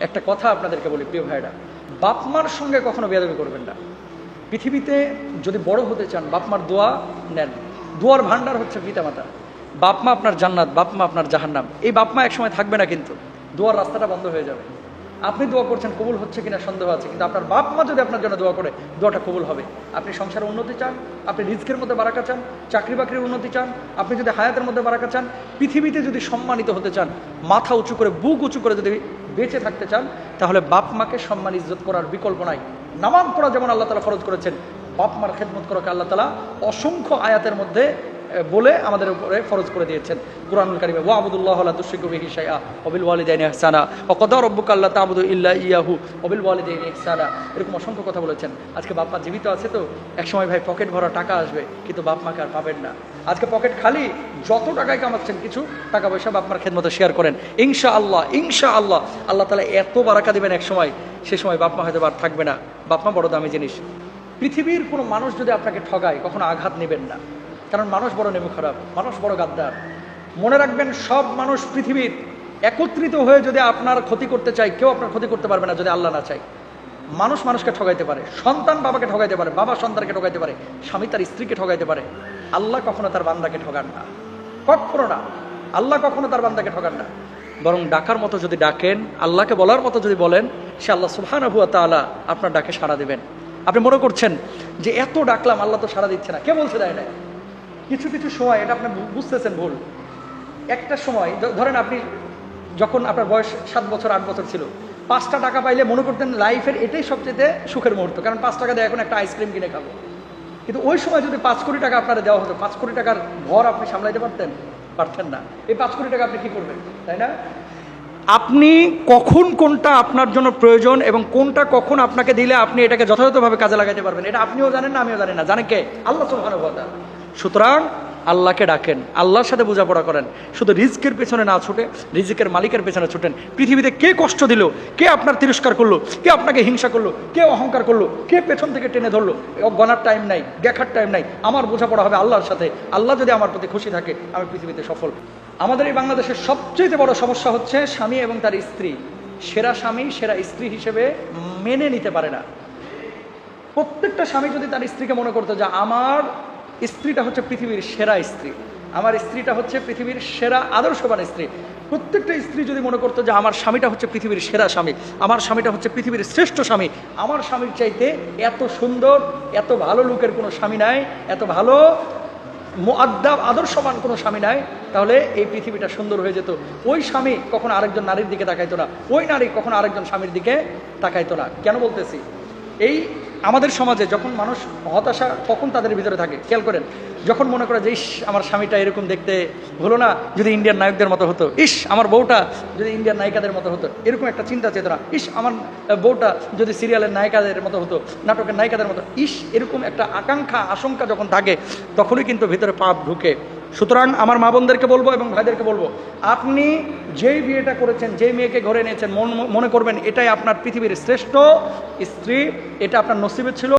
একটা কথা আপনাদেরকে বলি, প্রিয় ভাইরা বাপ মার সঙ্গে কখনো বেয়াদবি করবেন না। পৃথিবীতে যদি বড় হতে চান বাপ মার দোয়া নেন। দোয়ার ভান্ডার হচ্ছে পিতামাতা। বাপ মা আপনার জান্নাত বাপ মা আপনার জাহান্নাম। এই বাপ মা একসময় থাকবে না কিন্তু। দোয়ার রাস্তাটা বন্ধ হয়ে যাবে। আপনি দোয়া করছেন, কবুল হচ্ছে কিনা সন্দেহ আছে, কিন্তু আপনার বাপ মা যদি আপনার জন্য দোয়া করে, দোয়াটা কবুল হবে। আপনি সংসারে উন্নতি চান, আপনি রিস্কের মধ্যে বারাকা চান চাকরি বাকরির উন্নতি চান, আপনি যদি হায়াতের মধ্যে বারাকা চান, পৃথিবীতে যদি সম্মানিত হতে চান, মাথা উঁচু করে, বুক উঁচু করে যদি বেঁচে থাকতে চান, তাহলে বাপ মাকে সম্মান, ইজ্জত করার বিকল্প নাই। নামাজ পড়া যেমন আল্লাহ তালা খরচ করেছেন, বাপ মার খেদমত করাকে আল্লাহ তালা অসংখ্য আয়াতের মধ্যে বলে আমাদের উপরে ফরজ করে দিয়েছেন। কুরআনুল কারিমে ওয়া আবুদুল্লাহ লা তুশরিকু বিহি শাইআ ওয়া বিল ওয়ালিদাইনি ইহসানা ওয়া কদা রাব্বুকা আল্লা তা'বুদু ইল্লা ইয়াহু ওয়া বিল ওয়ালিদাইনি ইহসানা এরকম অসংখ্য কথা বলেছেন। আজকে বাপ মা জীবিত আছে তো, একসময় ভাই পকেট ভরা টাকা আসবে, কিন্তু বাপ মাকে আর পাবেন না। আজকে পকেট খালি, যত টাকায় কামাচ্ছেন কিছু টাকা পয়সা বাপ মার খেদমতে শেয়ার করেন। ইনশা আল্লাহ ইনশা আল্লাহ আল্লাহ তালা এত বারাকা দিবেন এক সময় সে সময় বাপ মা হয়তো আর থাকবে না। বাপ মা বড় দামি জিনিস। পৃথিবীর কোনো মানুষ যদি আপনাকে ঠগায়, কখনো আঘাত নেবেন না। কারণ মানুষ বড় নেমু খারাপ, মানুষ বড় গাদ্দার। মনে রাখবেন, সব মানুষ পৃথিবীর একত্রিত হয়ে যদি আপনার ক্ষতি করতে চায়, কেউ আপনার ক্ষতি করতে পারবে না যদি আল্লাহ না চায়। মানুষ মানুষকে ঠগাইতে পারে, সন্তান বাবাকে ঠগাইতে পারে, বাবা সন্তানকে ঠগাইতে পারে, স্বামী তার স্ত্রীকে ঠগাইতে পারে। আল্লাহ কখনো তার বান্দাকে ঠগান না। কখনো না। আল্লাহ কখনো তার বান্দাকে ঠগান না। বরং ডাকার মতো যদি ডাকেন, আল্লাহকে বলার মতো যদি বলেন, সে আল্লাহ সুবহানাহু ওয়া তাআলা আপনার ডাকে সাড়া দেবেন। আপনি মনে করছেন যে এত ডাকলাম, আল্লাহ তো সাড়া দিচ্ছে না। কে বলছে দেয় না কিছু কিছু সময়, এটা আপনি বুঝতেছেন ভুল। একটা সময় ধরেন আপনি যখন আপনার বয়স সাত বছর, আট বছর ছিল, পাঁচটা টাকা পাইলে মনে করতেন লাইফের এটাই সবচেয়ে সুখের মুহূর্ত, কারণ পাঁচ টাকা দিয়ে এখন একটা আইসক্রিম কিনে খাব। কিন্তু ওই সময় যদি পাঁচ কোটি টাকা আপনারা দেওয়া হতো, পাঁচ কোটি টাকার ঘর আপনি সামলাইতে পারতেন? পারতেন না। এই পাঁচ কোটি টাকা আপনি কি করবেন, তাই না? আপনি কখন কোনটা আপনার জন্য প্রয়োজন এবং কোনটা কখন আপনাকে দিলে আপনি এটাকে যথাযথভাবে কাজে লাগাতে পারবেন, এটা আপনিও জানেন না, আমিও জানি না। জানেন কে? আল্লাহ সুবহানাহু ওয়া সুতরাং আল্লাহকে ডাকেন, আল্লাহর সাথে বোঝাপড়া করেন। শুধু রিজিকের পেছনে না ছুটে, রিজিকের মালিকের পেছনে ছুটেন। পৃথিবীতে কে কষ্ট দিল, কে আপনার তিরস্কার করল, কে আপনাকে হিংসা করল, কে অহংকার করল, কে পেছন থেকে টেনে ধরলো গনার টাইম নাই, দেখার টাইম নাই, আমার বোঝাপড়া হবে আল্লাহর সাথে। আল্লাহ যদি আমার প্রতি খুশি থাকে, আমি পৃথিবীতে সফল। আমাদের এই বাংলাদেশের সবচেয়ে বড় সমস্যা হচ্ছে স্বামী এবং তার স্ত্রী। সেরা স্বামী, সেরা স্ত্রী হিসেবে মেনে নিতে পারে না। প্রত্যেকটা স্বামী যদি তার স্ত্রীকে মনে করতো যে আমার স্ত্রীটা হচ্ছে পৃথিবীর সেরা স্ত্রী। আমার স্ত্রীটা হচ্ছে পৃথিবীর সেরা আদর্শবান স্ত্রী। প্রত্যেকটা স্ত্রী যদি মনে করতো যে আমার স্বামীটা হচ্ছে পৃথিবীর সেরা স্বামী, আমার স্বামীটা হচ্ছে পৃথিবীর শ্রেষ্ঠ স্বামী, আমার স্বামীর চাইতে এত সুন্দর, এত ভালো লোকের কোনো স্বামী নাই, এত ভালো মোয়াদ্দাব আদর্শবান কোনো স্বামী নাই, তাহলে এই পৃথিবীটা সুন্দর হয়ে যেত। ওই স্বামী কখনো আরেকজন নারীর দিকে তাকাইতো না, ওই নারী কখনো আরেকজন স্বামীর দিকে তাকাইতো না। কেন বলতেছি? এই আমাদের সমাজে যখন মানুষ হতাশা কখন তাদের ভিতরে থাকে? খেয়াল করেন, যখন মনে করে যে, ইস, আমার স্বামীটা এরকম দেখতে হলো না, যদি ইন্ডিয়ান নায়কদের মতো হতো, ইস, আমার বউটা যদি ইন্ডিয়ান নায়িকাদের মতো হতো। এরকম একটা চিন্তা চেতনা, ইস, আমার বউটা যদি সিরিয়ালের নায়িকাদের মতো হতো, নাটকের নায়িকাদের মতো। ইস, এরকম একটা আকাঙ্ক্ষা, আশঙ্কা যখন থাকে, তখনই কিন্তু ভিতরে পাপ ঢুকে। সুতরাং আমার মা বোনদেরকে বলব এবং ভাইদেরকে বলব, আপনি যেই বিয়েটা করেছেন, যেই মেয়েকে ঘরে নিয়েছেন, মন মনে করবেন এটাই আপনার পৃথিবীর শ্রেষ্ঠ স্ত্রী, এটা আপনার নসিবে ছিল।